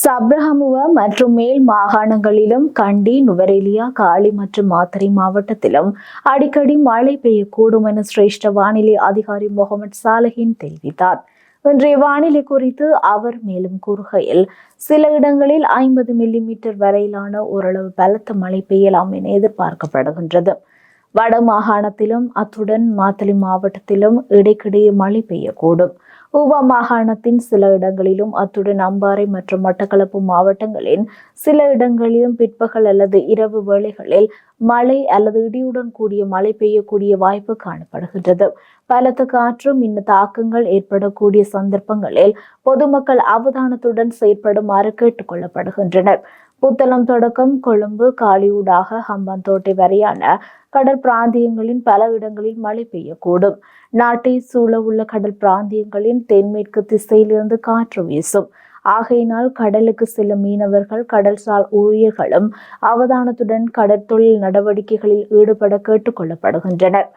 சப்ரஹமுவ மற்றும் மேல் மாகாணங்களிலும் கண்டி நுவரெலியா காலி மற்றும் மாத்தறை மாவட்டத்திலும் அடிக்கடி மழை பெய்யக்கூடும் என சிரேஷ்ட வானிலை அதிகாரி முகமது சாலஹின் தெரிவித்தார். இன்றைய வானிலை குறித்து அவர் மேலும் கூறுகையில் சில இடங்களில் ஐம்பது மில்லிமீட்டர் வரையிலான ஓரளவு பலத்த மழை பெய்யலாம் என எதிர்பார்க்கப்படுகின்றது. வட மாகாணத்திலும் அத்துடன் மாத்தளை மாவட்டத்திலும் இடைக்கிடையே மழை பெய்யக்கூடும். ஊவா மாகாணத்தின் சில இடங்களிலும் அத்துடன் அம்பாறை மற்றும் மட்டக்களப்பு மாவட்டங்களின் சில இடங்களிலும் பிற்பகல் அல்லது இரவு வேளைகளில் மழை அல்லது இடியுடன் கூடிய மழை பெய்யக்கூடிய வாய்ப்பு காணப்படுகின்றது. பலத்த காற்றும் இந்த தாக்கங்கள் ஏற்படக்கூடிய சந்தர்ப்பங்களில் பொதுமக்கள் அவதானத்துடன் செயற்படுமாறு கேட்டுக்கொள்ளப்படுகின்றனர் புத்தளம் தொடக்கம் கொழும்பு காலியூடாக ஹம்பாந்தோட்டை வரையான கடல் பிராந்தியங்களின் பல இடங்களில் மழை பெய்யக்கூடும். நாட்டை சூழ உள்ள கடல் பிராந்தியங்களின் தென்மேற்கு திசையிலிருந்து காற்று வீசும். ஆகையினால் கடலுக்கு செல்லும் மீனவர்கள் கடல்சார் ஊழியர்களும் அவதானத்துடன் கடற்தொழில் நடவடிக்கைகளில் ஈடுபட கேட்டுக்கொள்ளப்படுகின்றனர்